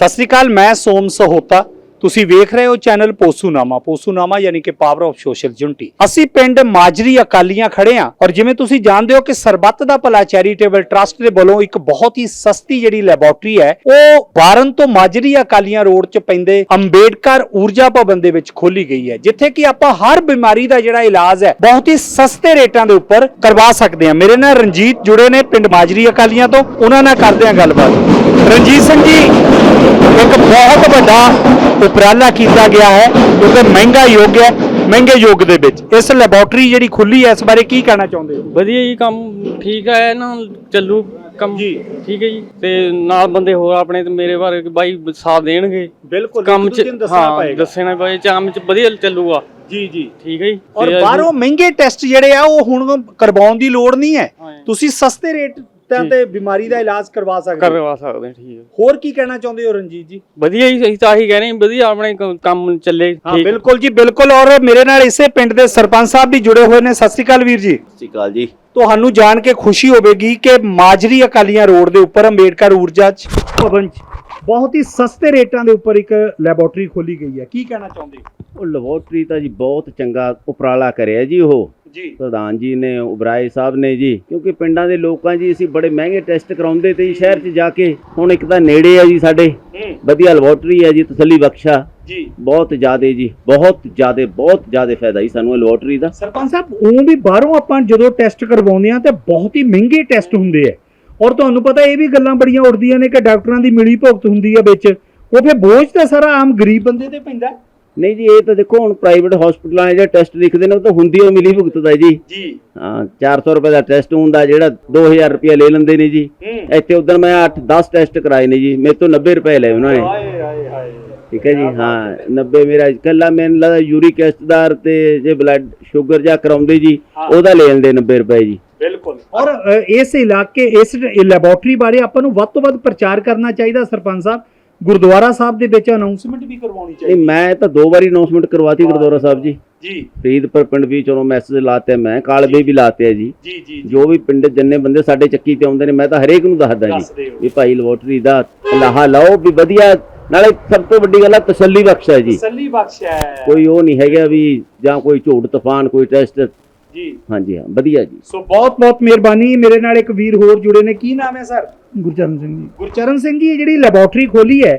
ਸਤਿ ਸ੍ਰੀ ਅਕਾਲ ਮੈਂ ਸੋਮ ਸਹੋਤਾ। ਤੁਸੀਂ ਵੇਖ ਰਹੇ ਹੋ ਚੈਨਲ ਪੋਸੂਨਾਮਾ ਪੋਸੂਨਾਮਾ ਯਾਨੀ ਕਿ ਪਾਵਰ ਆਫ ਸੋਸ਼ਲ ਯੂਨਿਟੀ ਅਸੀਂ ਪਿੰਡ ਮਾਜਰੀ ਅਕਾਲੀਆਂ ਖੜੇ ਹਾਂ ਔਰ ਜਿਵੇਂ ਤੁਸੀਂ ਜਾਣਦੇ ਹੋ ਕਿ ਸਰਬੱਤ ਦਾ ਭਲਾ ਚੈਰੀਟੇਬਲ ਟਰਸਟ ਦੇ ਵੱਲੋਂ ਇੱਕ ਬਹੁਤ ਹੀ ਸਸਤੀ ਜਿਹੜੀ ਲੈਬੋਰਟਰੀ ਹੈ, ਉਹ ਬਾਰਨ ਤੋਂ ਮਾਜਰੀ ਅਕਾਲੀਆਂ ਰੋਡ 'ਚ ਪੈਂਦੇ ਅੰਬੇਡਕਰ ਊਰਜਾ ਭਵਨ ਦੇ ਵਿੱਚ ਖੋਲੀ ਗਈ ਹੈ, ਜਿੱਥੇ ਕਿ ਆਪਾਂ ਹਰ ਬਿਮਾਰੀ ਦਾ ਜਿਹੜਾ ਇਲਾਜ ਹੈ, ਬਹੁਤ ਹੀ ਸਸਤੇ ਰੇਟਾਂ ਦੇ ਉੱਪਰ ਕਰਵਾ ਸਕਦੇ ਹਾਂ। ਮੇਰੇ ਨਾਲ ਰਣਜੀਤ ਜੁੜੇ ਨੇ ਪਿੰਡ ਮਾਜਰੀ ਅਕਾਲੀਆਂ ਤੋਂ, ਉਹਨਾਂ ਨਾਲ ਕਰਦੇ ਹਾਂ ਗੱਲਬਾਤ। ਰਣਜੀਤ ਸਿੰਘ ਜੀ, ਇੱਕ ਬਹੁਤ ਵੱਡਾ ਉਪਰਾਲਾ ਕੀਤਾ ਗਿਆ ਹੈ ਕਿਉਂਕਿ ਮਹਿੰਗਾ ਯੁੱਗ ਹੈ ਮਹਿੰਗੇ ਯੁੱਗ ਦੇ ਵਿੱਚ। ਇਸ ਲੈਬੋਰਟਰੀ ਜਿਹੜੀ ਖੁੱਲੀ ਹੈ ਇਸ ਬਾਰੇ ਕੀ ਕਹਿਣਾ ਚਾਹੁੰਦੇ ਹੋ? ਵਧੀਆ ਜੀ ਕੰਮ ਠੀਕ ਹੈ ਨਾ ਚੱਲੂ ਕੰਮ। ਜੀ। ਠੀਕ ਹੈ ਜੀ ਤੇ ਨਾਲ ਬੰਦੇ ਹੋਰ ਆਪਣੇ ਤੇ ਮੇਰੇ ਬਾਰੇ ਬਾਈ ਸਾਥ ਦੇਣਗੇ। ਬਿਲਕੁਲ ਕੰਮ ਚ ਹਾਂ ਦੱਸਣਾ ਪਏ ਚਾਮ ਚ ਵਧੀਆ ਚੱਲੂਗਾ। ਜੀ ਜੀ। ਠੀਕ ਹੈ ਜੀ ਔਰ ਬਾਹਰੋਂ ਮਹਿੰਗੇ ਟੈਸਟ ਜਿਹੜੇ ਆ ਉਹ ਹੁਣ ਕਰਵਾਉਣ ਦੀ ਲੋੜ ਨਹੀਂ ਹਾਂ। ਤੁਸੀਂ ਸਸਤੇ ਰੇਟ ਤੇ ਬਿਮਾਰੀ ਦਾ ਇਲਾਜ ਕਰਵਾ ਸਕਦੇ ਹੋ। ਕਰਵਾ ਸਕਦੇ ਹਾਂ, ਠੀਕ ਹੈ। ਹੋਰ ਕੀ ਕਹਿਣਾ ਚਾਹੁੰਦੇ ਹੋ ਰਣਜੀਤ ਜੀ? ਵਧੀਆ ਜੀ ਅਸੀਂ ਤਾਂ ਆਹੀ ਕਹਿੰਦੇ ਹਾਂ, ਵਧੀਆ ਆਪਣੇ ਕ- ਕੰਮ ਚੱਲੇ ਹਾਂ ਠੀਕ। ਬਿਲਕੁਲ ਜੀ ਬਿਲਕੁਲ। ਔਰ ਮੇਰੇ ਨਾਲ ਇਸੇ ਪਿੰਡ ਦੇ ਸਰਪੰਚ ਸਾਹਿਬ ਵੀ ਜੁੜੇ ਹੋਏ ਨੇ। ਸਤਿ ਸ੍ਰੀ ਅਕਾਲ ਵੀਰ ਜੀ। ਸਤਿ ਸ਼੍ਰੀ ਅਕਾਲ ਜੀ। ਤੁਹਾਨੂੰ ਜਾਣ ਕੇ ਖੁਸ਼ੀ ਹੋਵੇਗੀ ਕਿ ਮਾਜਰੀ ਅਕਾਲੀਆਂ ਰੋਡ ਦੇ ਉੱਪਰ ਅੰਬੇਡਕਰ ਊਰਜਾ ਚ ਭਵਨ ਚ ਬਹੁਤ ਹੀ ਸਸਤੇ ਰੇਟਾਂ ਦੇ ਉੱਪਰ ਇੱਕ ਲੈਬੋਰਟਰੀ ਖੋਲੀ ਗਈ ਹੈ। ਕੀ ਕਹਿਣਾ ਚਾਹੁੰਦੇ ਹੋ? ਉਹ ਲੈਬੋਰਟਰੀ ਤਾਂ ਜੀ ਬਹੁਤ ਚੰਗਾ ਉਪਰਾਲਾ ਕਰਿਆ ਜੀ ਉਹ। ਜੀ। ਪ੍ਰਧਾਨ ਜੀ ਨੇ ਉਬਰਾਏ ਸਾਹਿਬ ਨੇ ਜੀ ਕਿਉਂਕਿ ਪਿੰਡਾਂ ਦੇ ਲੋਕਾਂ ਜੀ ਅਸੀਂ ਬੜੇ ਮਹਿੰਗੇ ਟੈਸਟ ਕਰਾਉਂਦੇ ਤੇ ਜੀ ਸ਼ਹਿਰ 'ਚ ਜਾ ਕੇ ਹੁਣ ਇੱਕ ਤਾਂ ਨੇੜੇ ਆ ਜੀ ਸਾਡੇ। ਹੂੰ। ਵਧੀਆ ਲੈਬੋਰਟਰੀ ਹੈ ਜੀ ਤਸੱਲੀ ਬਖਸ਼ਾ। ਜੀ। ਬਹੁਤ ਜ਼ਿਆਦੇ ਜੀ ਬਹੁਤ ਜ਼ਿਆਦੇ ਬਹੁਤ ਜ਼ਿਆਦੇ ਫਾਇਦਾ ਜੀ ਸਾਨੂੰ ਇਹ ਲੈਬੋਰਟਰੀ ਦਾ। ਸਰਪੰਚ ਸਾਹਿਬ ਉਹ ਵੀ ਬਾਹਰੋਂ ਆਪਾਂ ਜਦੋਂ ਟੈਸਟ ਕਰਵਾਉਂਦੇ ਆ ਤੇ ਬਹੁਤ ਹੀ ਮਹਿੰਗੇ ਟੈਸਟ ਹੁੰਦੇ ਆ। ਔਰ ਤੁਹਾਨੂੰ ਪਤਾ ਇਹ ਵੀ ਗੱਲਾਂ ਬੜੀਆਂ ਉੱਡਦੀਆਂ ਨੇ ਕਿ ਡਾਕਟਰਾਂ ਦੀ ਮਿਲੀ ਭੁਗਤ ਹੁੰਦੀ ਆ ਵਿੱਚ। ਉਹ ਫਿਰ ਬੋਝ ਤਾਂ ਸਾਰਾ ਆਮ ਗਰੀਬ ਬੰਦੇ ਤੇ ਪੈਂਦਾ। ਨਹੀਂ ਜੀ ਇਹ ਤਾਂ ਦੇਖੋ ਹੁਣ ਪ੍ਰਾਈਵੇਟ ਹਸਪੀਟਲਾਂ 'ਚ ਜਿਹੜੇ ਟੈਸਟ ਲਿਖਦੇ ਨੇ ਉਹ ਤਾਂ ਹੁੰਦੀ ਉਹ ਮਿਲੀ ਭੁਗਤ ਦਾ ਜੀ। ਜੀ। ਹਾਂ 400 ਰੁਪਏ ਦਾ ਟੈਸਟ ਹੁੰਦਾ ਜਿਹੜਾ 2000 ਰੁਪਏ ਲੈ ਲੈਂਦੇ ਨੇ ਜੀ। ਇੱਥੇ ਉਦੋਂ ਮੈਂ 8-10 ਟੈਸਟ ਕਰਾਏ ਨੇ ਜੀ। ਮੇਰੇ ਤੋਂ 90 ਰੁਪਏ ਲਏ ਉਹਨਾਂ ਨੇ। ਹਾਏ ਹਾਏ ਹਾਏ। ਠੀਕ ਹੈ ਜੀ ਹਾਂ 90 ਮੇਰਾ ਇਕੱਲਾ ਮੈਨੂੰ ਲੱਗਦਾ ਯੂਰਿਕ ਐਸਿਡ ਤੇ ਜੇ ਬਲੱਡ ਸ਼ੂਗਰ ਜਾਂ ਕਰਾਉਂਦੇ ਜੀ। ਉਹਦਾ ਲੈ ਲੈਂਦੇ 90 ਰੁਪਏ ਜੀ। ਬਿਲਕੁਲ। ਔਰ ਇਸ ਇਲਾਕੇ ਇਸ ਲੈਬੋਰਟਰੀ ਬਾਰੇ ਆਪਾਂ ਨੂੰ ਵੱਧ ਤੋਂ ਵੱਧ ਪ੍ਰਚਾਰ ਕਰਨਾ ਚਾਹੀਦਾ ਸਰਪੰਚ ਸਾਹਿਬ। ਗੁਰਦੁਆਰਾ ਸਾਹਿਬ ਦੇ ਵਿੱਚ ਅਨਾਉਂਸਮੈਂਟ ਵੀ ਕਰਵਾਉਣੀ ਨਹੀਂ ਮੈਂ ਤਾਂ ਦੋ ਵਾਰੀ ਅਨਾਉਂਸਮੈਂਟ ਕਰਵਾਤੀ ਗੁਰਦੁਆਰਾ ਸਾਹਿਬ ਜੀ। ਜੀ। ਫਰੀਦਪੁਰ ਪਿੰਡ ਵੀ ਚਲੋ ਮੈਸੇਜ ਲਾਤੇ ਮੈਂ ਕਾਲਵੇ ਵੀ ਲਾਤੇ ਆ ਜੀ। ਜੀ ਜੀ ਜੋ। ਵੀ ਪਿੰਡ ਜਿੰਨੇ ਬੰਦੇ ਸਾਡੇ ਚੱਕੀ ਤੇ ਆਉਂਦੇ ਨੇ ਮੈਂ ਤਾਂ ਹਰੇਕ ਨੂੰ ਦੱਸਦਾ ਜੀ। ਵੀ ਭਾਈ ਲੈਬੋਰਟਰੀ ਦਾ ਲਾਹਾ ਲਾਓ ਵੀ ਵਧੀਆ ਨਾਲੇ ਸਭ ਤੋਂ ਵੱਡੀ ਗੱਲ ਹੈ ਤਸੱਲੀ ਬਖਸ਼ ਹੈ ਜੀ। ਤਸੱਲੀ ਬਖਸ਼ਿਆ ਹੈ। ਕੋਈ ਉਹ ਨਹੀਂ ਹੈਗਾ ਵੀ ਜਾਂ ਕੋਈ ਝੂਠ ਤੂਫਾਨ ਕੋਈ ਟੈਸਟ ਜੀ। ਹਾਂਜੀ ਹਾਂ ਵਧੀਆ ਜੀ। ਸੋ ਬਹੁਤ ਬਹੁਤ ਮਿਹਰਬਾਨੀ। ਮੇਰੇ ਨਾਲ ਇੱਕ ਵੀਰ ਹੋਰ ਜੁੜੇ ਨੇ। ਕੀ ਨਾਮ ਹੈ ਸਰ? ਗੁਰਚਰਨ ਸਿੰਘ ਜੀ। ਗੁਰਚਰਨ ਸਿੰਘ ਜੀ ਜਿਹੜੀ ਲੈਬੋਰਟਰੀ ਖੋਲੀ ਹੈ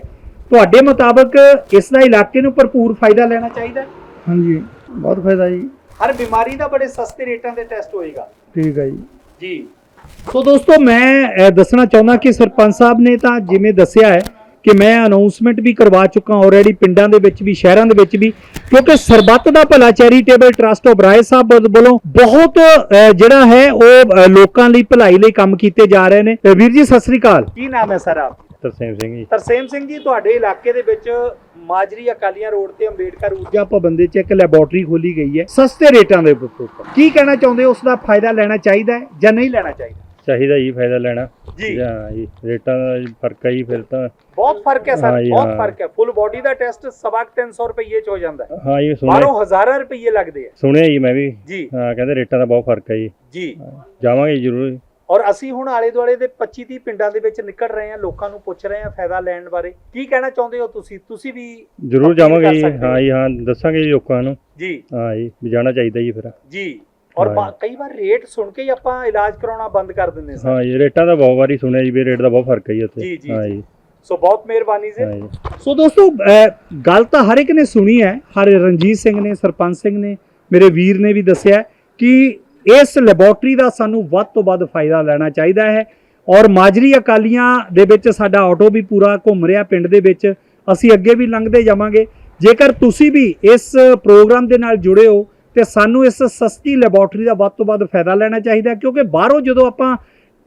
ਤੁਹਾਡੇ ਮੁਤਾਬਕ ਇਸ ਦਾ ਇਲਾਕੇ ਨੂੰ ਭਰਪੂਰ ਫਾਇਦਾ ਲੈਣਾ ਚਾਹੀਦਾ ਹੈ? ਹਾਂਜੀ ਬਹੁਤ ਫਾਇਦਾ ਜੀ। ਹਰ ਬਿਮਾਰੀ ਦਾ ਬੜੇ ਸਸਤੇ ਰੇਟਾਂ ਤੇ ਟੈਸਟ ਹੋਏਗਾ। ਠੀਕ ਹੈ ਜੀ। ਜੀ। ਸੋ ਦੋਸਤੋ ਮੈਂ ਦੱਸਣਾ ਚਾਹੁੰਦਾ ਕਿ ਸਰਪੰਚ ਸਾਹਿਬ ਨੇ ਤਾਂ ਜਿਵੇਂ ਦੱਸਿਆ ਹੈ ਕਿ ਮੈਂ ਅਨਾਉਂਸਮੈਂਟ ਵੀ ਕਰਵਾ ਚੁੱਕਾ ਆਲਰੇਡੀ ਪਿੰਡਾਂ ਦੇ ਵਿੱਚ ਵੀ ਸ਼ਹਿਰਾਂ ਦੇ ਵਿੱਚ ਵੀ ਕਿਉਂਕਿ ਸਰਬੱਤ ਦਾ ਭਲਾ ਚੈਰੀਟੇਬਲ ਟਰਸਟ ਉਬਰਾਏ ਸਾਹਿਬ ਵੱਲੋਂ ਬਹੁਤ ਜਿਹੜਾ ਹੈ ਉਹ ਲੋਕਾਂ ਲਈ ਭਲਾਈ ਲਈ ਕੰਮ ਕੀਤੇ ਜਾ ਰਹੇ ਨੇ। ਵੀਰ ਜੀ ਸਤਿ ਸ੍ਰੀ ਅਕਾਲ। ਕੀ ਨਾਮ ਹੈ ਸਰ? ਆਪ ਤਰਸੇਮ ਸਿੰਘ ਜੀ। ਤਰਸੇਮ ਸਿੰਘ ਜੀ ਤੁਹਾਡੇ ਇਲਾਕੇ ਦੇ ਵਿੱਚ ਮਾਜਰੀ ਅਕਾਲੀਆਂ ਰੋਡ ਤੇ ਅੰਬੇਡਕਰ ਊਰਜਾ ਭਵਨ ਦੇ ਚ ਇੱਕ ਲੈਬੋਰਟਰੀ ਖੋਲੀ ਗਈ ਹੈ। ਸਸਤੇ ਰੇਟਾਂ ਦੇ ਉੱਪਰ। ਕੀ ਕਹਿਣਾ ਚਾਹੁੰਦੇ ਹੋ? ਉਸ ਦਾ ਫਾਇਦਾ ਲੈਣਾ ਚਾਹੀਦਾ ਹੈ ਜਾਂ ਨਹੀਂ ਲੈਣਾ ਚਾਹੀਦਾ? ਚਾਹੀਦਾ ਜੀ ਫਾਇਦਾ ਲੈਣਾ। ਜੀ। ਜਾਂ ਜੀ ਰੇਟਾਂ ਦਾ ਫ਼ਰਕ ਹੈ ਜੀ ਫਿਰ ਤਾਂ ਬਹੁਤ ਫ਼ਰਕ ਹੈ ਸਰ ਹਾਂ ਜੀ, ਬਹੁਤ ਹਾਂ। ਫ਼ਰਕ ਹੈ। ਫੁੱਲ ਬਾਡੀ ਦਾ ਟੈਸਟ ਸਵਾ ਕੁ 300 ਰੁਪਏ ਚ ਹੋ ਜਾਂਦਾ ਹੈ। ਹਾਂ ਜੀ ਸੁਣਿਆ। ਬਾਹਰੋਂ ਹਜ਼ਾਰਾਂ ਰੁਪਏ ਲੱਗਦੇ ਆ ਸੁਣਿਆ ਜੀ ਮੈਂ ਵੀ। ਜੀ। ਹਾਂ ਕਹਿੰਦੇ ਰੇਟਾਂ ਦਾ ਬਹੁਤ ਫ਼ਰਕ ਹੈ ਜੀ। ਜੀ। ਜਾਵਾਂਗੇ ਜੀ ਜ਼ਰੂਰ। ਔਰ ਅਸੀਂ ਹੁਣ ਆਲੇ ਦੁਆਲੇ ਦੇ 25 30 ਪਿੰਡਾਂ ਦੇ ਵਿੱਚ ਨਿਕਲ ਰਹੇ ਹਾਂ ਲੋਕਾਂ ਨੂੰ ਪੁੱਛ ਰਹੇ ਹਾਂ ਫਾਇਦਾ ਲੈਣ ਬਾਰੇ। ਕੀ ਕਹਿਣਾ ਚਾਹੁੰਦੇ ਹੋ ਤੁਸੀਂ? ਤੁਸੀਂ ਵੀ ਜ਼ਰੂਰ ਜਾਵਾਂਗੇ ਜੀ। ਹੋ। ਹਾਂ ਜੀ ਹਾਂ ਦੱਸਾਂਗੇ ਜੀ ਲੋਕਾਂ ਨੂੰ। ਜੀ। ਹਾਂ ਜੀ ਵੀ ਜਾਣਾ ਚਾਹੀਦਾ ਜੀ ਫਿਰ। ਜੀ। ਔਰ ਕਈ ਵਾਰ ਰੇਟ ਸੁਣ ਕੇ ਹੀ ਆਪਾਂ ਇਲਾਜ ਕਰਾਉਣਾ ਬੰਦ ਕਰ ਦਿੰਦੇ ਸਰ। ਹਾਂ ਜੀ ਰੇਟਾਂ ਦਾ ਬਹੁਤ ਵਾਰੀ ਸੁਣਿਆ ਜੀ ਵੀ ਰੇਟ ਦਾ ਬਹੁਤ ਫ਼ਰਕ ਹੈ ਜੀ ਉੱਥੇ। ਹਾਂ ਜੀ। ਸੋ ਬਹੁਤ ਮਿਹਰਬਾਨੀ ਜੀ। ਸੋ ਦੋਸਤੋ ਗੱਲ ਤਾਂ ਹਰ ਇੱਕ ਨੇ ਸੁਣੀ ਹੈ ਹਰ ਰਣਜੀਤ ਸਿੰਘ ਨੇ ਸਰਪੰਚ ਸਿੰਘ ਨੇ ਮੇਰੇ ਵੀਰ ਨੇ ਵੀ ਦੱਸਿਆ ਕਿ ਇਸ ਲੈਬੋਰਟਰੀ ਦਾ ਸਾਨੂੰ ਵੱਧ ਤੋਂ ਵੱਧ ਫਾਇਦਾ ਲੈਣਾ ਚਾਹੀਦਾ ਹੈ ਔਰ ਮਾਜਰੀ ਅਕਾਲੀਆਂ ਦੇ ਵਿੱਚ ਸਾਡਾ ਆਟੋ ਵੀ ਪੂਰਾ ਘੁੰਮ ਰਿਹਾ ਪਿੰਡ ਦੇ ਵਿੱਚ ਅਸੀਂ ਅੱਗੇ ਵੀ ਲੰਘਦੇ ਜਾਵਾਂਗੇ। ਜੇਕਰ ਤੁਸੀਂ ਵੀ ਇਸ ਪ੍ਰੋਗਰਾਮ ਦੇ ਨਾਲ ਜੁੜੇ ਹੋ ਤੇ ਸਾਨੂੰ ਇਸ ਸਸਤੀ ਲੈਬੋਰਟਰੀ ਦਾ ਵੱਧ ਤੋਂ ਵੱਧ ਫਾਇਦਾ ਲੈਣਾ ਚਾਹੀਦਾ, ਕਿਉਂਕਿ ਬਾਹਰੋਂ ਜਦੋਂ ਆਪਾਂ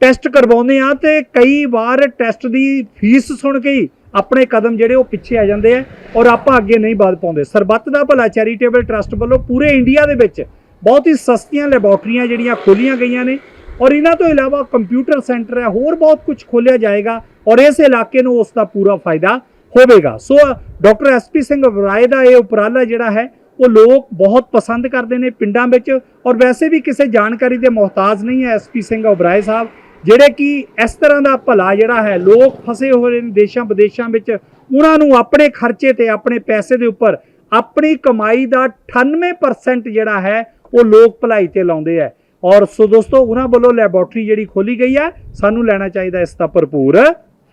ਟੈਸਟ ਕਰਵਾਉਂਦੇ ਆ ਤੇ ਕਈ ਵਾਰ ਟੈਸਟ ਦੀ ਫੀਸ ਸੁਣ ਕੇ ਹੀ ਆਪਣੇ ਕਦਮ ਜਿਹੜੇ ਉਹ ਪਿੱਛੇ ਆ ਜਾਂਦੇ ਆ ਔਰ ਆਪਾਂ ਅੱਗੇ ਨਹੀਂ ਵੱਧ ਪਾਉਂਦੇ। ਸਰਬੱਤ ਦਾ ਭਲਾ ਚੈਰੀਟੇਬਲ ਟਰਸਟ ਵੱਲੋਂ ਪੂਰੇ ਇੰਡੀਆ ਦੇ ਵਿੱਚ ਬਹੁਤ ਹੀ ਸਸਤੀਆਂ ਲੈਬੋਰਟਰੀਆਂ ਜਿਹੜੀਆਂ ਖੋਲੀਆਂ ਗਈਆਂ ਨੇ ਔਰ ਇਹਨਾਂ ਤੋਂ ਇਲਾਵਾ ਕੰਪਿਊਟਰ ਸੈਂਟਰ ਹੈ, ਹੋਰ ਬਹੁਤ ਕੁਝ ਖੋਲਿਆ ਜਾਏਗਾ ਔਰ ਇਸ ਇਲਾਕੇ ਨੂੰ ਉਸ ਦਾ ਪੂਰਾ ਫਾਇਦਾ ਹੋਵੇਗਾ। So doctor SP Singh Rai ਦਾ ਇਹ ਉਪਰਾਲਾ ਜਿਹੜਾ ਹੈ ਉਹ ਲੋਕ ਬਹੁਤ ਪਸੰਦ ਕਰਦੇ ਨੇ ਪਿੰਡਾਂ ਵਿੱਚ। ਔਰ ਵੈਸੇ ਵੀ ਕਿਸੇ ਜਾਣਕਾਰੀ ਦੇ ਮੁਹਤਾਜ ਨਹੀਂ ਹੈ ਐਸਪੀ ਸਿੰਘ ਉਬਰਾਏ ਸਾਹਿਬ ਜਿਹੜੇ ਕਿ ਇਸ ਤਰ੍ਹਾਂ ਦਾ ਭਲਾ ਜਿਹੜਾ ਹੈ ਲੋਕ ਫਸੇ ਹੋਏ ਨੇ ਦੇਸ਼ਾਂ ਵਿਦੇਸ਼ਾਂ ਵਿੱਚ। ਉਹਨਾਂ ਨੂੰ ਆਪਣੇ ਖਰਚੇ ਤੇ ਆਪਣੇ ਪੈਸੇ ਦੇ ਉੱਪਰ ਆਪਣੀ ਕਮਾਈ ਦਾ 98% ਜਿਹੜਾ ਹੈ ਉਹ ਲੋਕ ਭਲਾਈ ਤੇ ਲਾਉਂਦੇ ਆ ਔਰ ਸੋ ਦੋਸਤੋ ਉਹਨਾਂ ਵੱਲੋਂ ਲੈਬੋਰਟਰੀ ਜਿਹੜੀ ਖੋਲੀ ਗਈ ਹੈ ਸਾਨੂੰ ਲੈਣਾ ਚਾਹੀਦਾ ਇਸ ਦਾ ਭਰਪੂਰ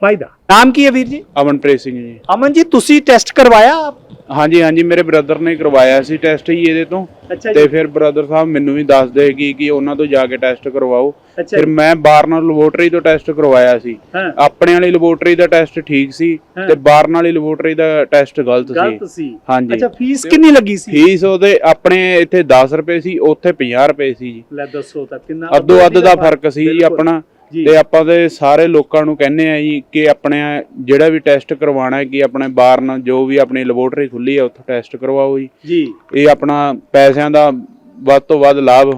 ਫਾਇਦਾ। ਨਾਮ ਕੀ ਹੈ ਵੀਰ ਜੀ? ਅਮਨਪ੍ਰੀਤ ਸਿੰਘ ਜੀ। ਅਮਨ ਜੀ ਤੁਸੀਂ ਟੈਸਟ ਕਰਵਾਇਆ? ਹਾਂਜੀ ਹਾਂਜੀ ਮੇਰੇ ਬ੍ਰਦਰ ਨੇ ਕਰਵਾਇਆ ਸੀ ਟੈਸਟ ਹੀ ਇਹਦੇ ਤੋਂ। ਅੱਛਾ ਤੇ ਫਿਰ ਬ੍ਰਦਰ ਸਾਹਿਬ ਮੈਨੂੰ ਵੀ ਦੱਸਦੇ ਕਿ ਕਿ ਉਹਨਾਂ ਤੋਂ ਜਾ ਕੇ ਟੈਸਟ ਕਰਵਾਓ। ਅੱਛਾ ਫਿਰ ਮੈਂ ਬਾਰਨਰ ਲੈਬੋਰਟਰੀ ਤੋਂ ਟੈਸਟ ਕਰਵਾਇਆ ਸੀ। ਹਾਂ। ਆਪਣੇ ਵਾਲੀ ਲੈਬੋਰਟਰੀ ਦਾ ਟੈਸਟ ਠੀਕ ਸੀ ਹਾਂ। ਤੇ ਬਾਰਨ ਵਾਲੀ ਲੈਬੋਰਟਰੀ ਦਾ ਟੈਸਟ ਗਲਤ ਗਲਤ ਸੀ। ਸੀ ਹਾਂਜੀ। ਅੱਛਾ ਫੀਸ ਕਿੰਨੀ ਲੱਗੀ ਸੀ? ਫੀਸ ਉਹਦੇ ਆਪਣੇ ਇੱਥੇ 10 ਰੁਪਏ ਸੀ ਉੱਥੇ 50 ਰੁਪਏ ਸੀ ਜੀ। ਲੈ ਦੱਸੋ ਤਾਂ ਕਿੰਨਾ ਅੱਧੋ ਅੱਧ ਦਾ ਫ਼ਰਕ ਸੀ ਜੀ ਬਿਲਕੁਲ। ਆਪਣਾ। ਤੇ ਆਪਾਂ ਦੇ ਸਾਰੇ ਲੋਕਾਂ ਨੂੰ ਕਹਿੰਦੇ ਆ ਜੀ ਕਿ ਆਪਣੇ ਜਿਹੜਾ ਵੀ ਟੈਸਟ ਕਰਵਾਉਣਾ ਹੈ ਕਿ ਆਪਣੇ ਬਾਰਨ ਜੋ ਵੀ ਆਪਣੀ ਲੈਬੋਰਟਰੀ ਖੁੱਲੀ ਹੈ ਉੱਥੋਂ ਟੈਸਟ ਕਰਵਾਓ ਜੀ। ਜੀ। ਇਹ ਆਪਣਾ ਪੈਸਿਆਂ ਦਾ ਵੱਧ ਤੋਂ ਵੱਧ ਲਾਭ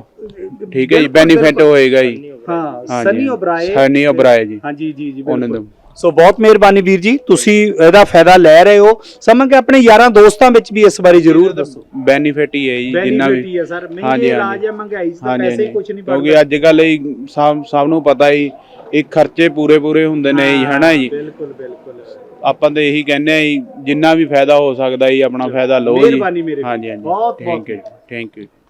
ਠੀਕ ਹੈ ਜੀ ਬੈਨੀਫਿਟ। ਹੋਏਗਾ ਜੀ। ਹਾਂ। ਸਨੀ ਓਬਰਾਏ। ਸਨੀ ਓਬਰਾਏ ਜੀ। ਹਾਂਜੀ ਜੀ ਜੀ ਬਿਲਕੁਲ। ਸੋ ਬਹੁਤ ਮਿਹਰਬਾਨੀ ਵੀਰ ਜੀ ਤੁਸੀਂ ਇਹਦਾ ਫਾਇਦਾ ਲੈ ਰਹੇ ਹੋ। ਸਮਝ ਕੇ ਆਪਣੇ ਯਾਰਾਂ ਦੋਸਤਾਂ ਵਿੱਚ ਵੀ ਇਸ ਬਾਰੇ ਜ਼ਰੂਰ ਦੱਸੋ। ਬੈਨੀਫਿਟ ਹੀ ਹੈ ਜੀ ਜਿੰਨਾ ਬੈਨੀਫਿਟ ਵੀ ਹੀ ਹੈ ਸਰ। ਮਹਿੰਗੇ ਇਲਾਜ। ਹੈ ਮਹਿੰਗਾਈ ਤਾਂ ਹਾਂਜੀ ਪੈਸੇ ਹੀ ਕੁਝ ਨਹੀਂ ਕਿਉਂਕਿ ਅੱਜ ਕੱਲ ਇਹ ਸਭ ਨੂੰ ਪਤਾ ਹੀ ਇਹ ਖਰਚੇ ਪੂਰੇ ਪੂਰੇ ਹੁੰਦੇ ਨੇ ਜੀ ਹਨਾ ਜੀ? ਬਿਲਕੁਲ ਬਿਲਕੁਲ। ਆਪਾਂ ਤਾਂ ਇਹੀ ਕਹਿੰਦੇ ਆ ਜੀ ਜਿੰਨਾ ਵੀ ਫਾਇਦਾ ਹੋ ਸਕਦਾ ਜੀ ਆਪਣਾ ਫਾਇਦਾ ਲਓ ਜੀ। ਮਿਹਰਬਾਨੀ ਮੇਰੇ। ਹਾਂਜੀ ਹਾਂਜੀ। ਬਹੁਤ ਬਹੁਤ ਥੈਂਕ ਯੂ ਥੈਂਕ ਯੂ